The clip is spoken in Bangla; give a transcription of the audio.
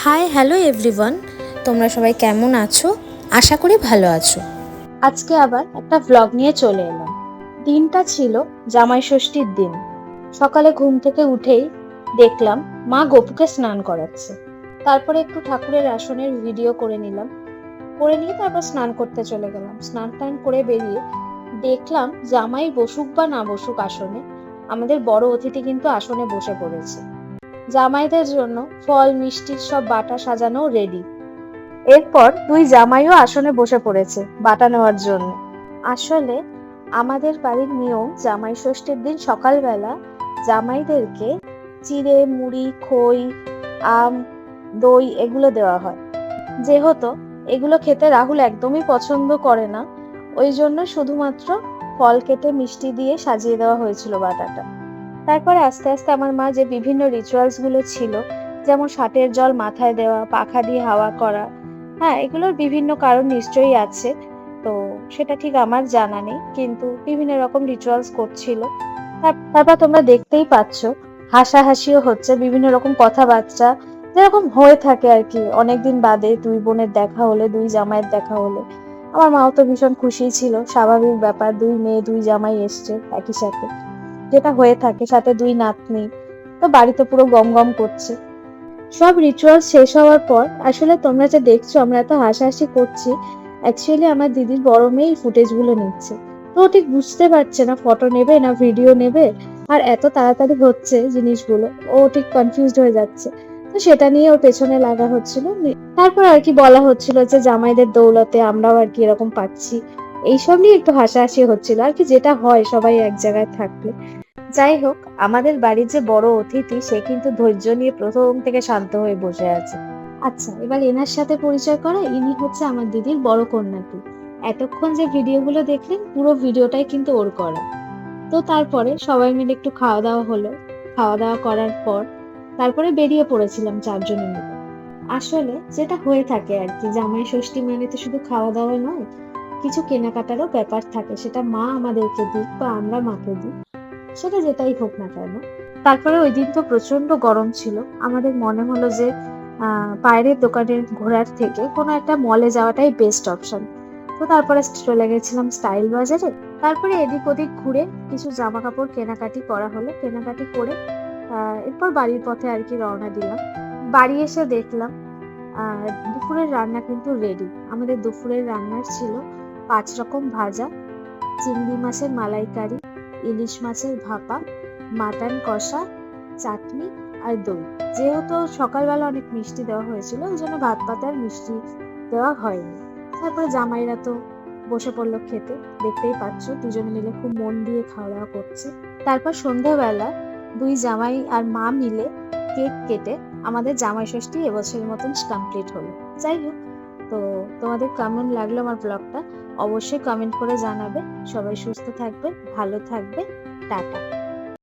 হাই হ্যালো এভরিওয়ান তোমরা সবাই কেমন আছো? আশা করি ভালো আছো। আজকে আবার একটা ভ্লগ নিয়ে চলে এলাম। দিনটা ছিল জামাই ষষ্ঠীর দিন। সকালে ঘুম থেকে উঠেই দেখলাম মা গোপুকে স্নান করাচ্ছে। তারপরে একটু ঠাকুরের আসনের ভিডিও করে নিলাম। করে নিয়ে তারপর স্নান করতে চলে গেলাম। স্নান টান করে বেরিয়ে দেখলাম জামাই বসুক বা না বসুক আসনে, আমাদের বড় অতিথি কিন্তু আসনে বসে পড়েছে। জামাইদের জন্য ফল মিষ্টির সব বাটা সাজানো রেডি এরপর দুই জামাইও আসনে বসে পড়েছে বাটা নেওয়ার জন্য। আসলে আমাদের বাড়ির নিয়ম, জামাই ষষ্ঠীর দিন সকালবেলা জামাইদেরকে চিড়ে, মুড়ি, খই, আম, দই এগুলো দেওয়া হয়। যেহেতু এগুলো খেতে রাহুল একদমই পছন্দ করে না, ওই জন্য শুধুমাত্র ফল কেটে মিষ্টি দিয়ে সাজিয়ে দেওয়া হয়েছিল বাটাটা। তারপরে আস্তে আস্তে আমার মা যে বিভিন্ন রিচুয়ালসগুলো ছিল, যেমন ষাটের জল মাথায় দেওয়া, পাখা দিয়ে হাওয়া করা হ্যাঁ এগুলোর বিভিন্ন কারণ নিশ্চয়ই আছে। তো সেটা ঠিক আমার জানা নেই, কিন্তু বিভিন্ন রকম রিচুয়ালস করছিল। তারপর তোমরা দেখতেই পাচ্ছ, হাসাহাসিও হচ্ছে, বিভিন্ন রকম কথাবার্তা, যেরকম হয়ে থাকে আর কি, অনেকদিন বাদে দুই বোনের দেখা হলে, দুই জামাইয়ের দেখা হলে। আমার মাও তো ভীষণ খুশি ছিল, স্বাভাবিক ব্যাপার, দুই মেয়ে, দুই জামাই এসছে, একই সাথে। যেটা হয়ে থাকে, সাথে দুই নাতনি। তো বাড়িতে পুরো গম গম করছে। সব রিচুয়াল শেষ হওয়ার পর, আসলে তোমরা যে দেখছ, আমরা এত হাসাহাসি করছি অ্যাকচুয়ালি আমার দিদির বড় মেয়ে ফুটেজগুলো নিচ্ছে। তো ও ঠিক বুঝতে পারছে না ফটো নেবে না ভিডিও নেবে, আর এত তাড়াতাড়ি হচ্ছে জিনিসগুলো। ও ঠিক কনফিউজড হয়ে যাচ্ছে। তো সেটা নিয়ে ওর পেছনে লাগা হচ্ছিল। তারপর আর কি বলা হচ্ছিল যে, জামাইদের দৌলতে আমরাও আর কি এরকম পাচ্ছি। এইসব নিয়ে একটু হাসাহাসি হচ্ছিল আর কি, যেটা হয় সবাই এক জায়গায় থাকলে। যাই হোক, আমাদের বাড়ির যে বড় অতিথি, সে কিন্তু ধৈর্য নিয়ে প্রথম থেকে শান্ত হয়ে বসে আছে। আচ্ছা এবার এনার সাথে পরিচয় করা, ইনি হচ্ছে আমার দিদির বড় কন্যাটি। এতক্ষণ যে ভিডিওগুলো দেখলেন, পুরো ভিডিওটাই কিন্তু ওর করা। তো তারপরে সবাই মিলে একটু খাওয়া দাওয়া হলো। খাওয়া দাওয়া করার পর তারপরে বেরিয়ে পড়েছিলাম চারজনে মিলে আসলে যেটা হয়ে থাকে আর কি, জামাই ষষ্ঠী মানে তো শুধু খাওয়া দাওয়া নয় কিছু কেনাকাটারও ব্যাপার থাকে, সেটা মা আমাদেরকে দিক বা আমরা মাকে দিই। সেটা যেটাই হোক না কেন। তারপরে ওই দিন তো প্রচণ্ড গরম ছিল। আমাদের মনে হলো যে বাইরের দোকানে ঘোরার থেকে কোনো একটা মলে যাওয়াটাই বেস্ট অপশন তো তারপরে চলে গেছিলাম স্টাইল বাজারে। তারপরে এদিক ওদিক ঘুরে কিছু জামা কাপড় কেনাকাটি করা হলো। কেনাকাটি করে এরপর বাড়ির পথে আর কি রওনা দিলাম। বাড়ি এসে দেখলাম দুপুরের রান্না কিন্তু রেডি আমাদের দুপুরের রান্নার ছিল পাঁচ রকম ভাজা, চিংড়ি মাছের মালাইকারি, ইলিশ মাছের ভাপা, মাটন কষা, চাটনি আর দই। যেহেতু সকালবেলা অনেক মিষ্টি দেওয়া হয়েছিল, ওই জন্য ভাত পাতে আর মিষ্টি দেওয়া হয়নি। তারপরে জামাইরা তো বসে পড়ল খেতে, দেখতেই পাচ্ছ দুজনে মিলে খুব মন দিয়ে খাওয়া দাওয়া করছে। তারপর সন্ধ্যাবেলা দুই জামাই আর মা মিলে কেক কেটে আমাদের জামাই ষষ্ঠী এবছরের মতন কমপ্লিট হলো। যাই হোক তো তোমাদের কেমন লাগল আমার ব্লগটা অবশ্যই কমেন্ট করে জানাবে। সবাই সুস্থ থাকবে, ভালো থাকবে। টাটা।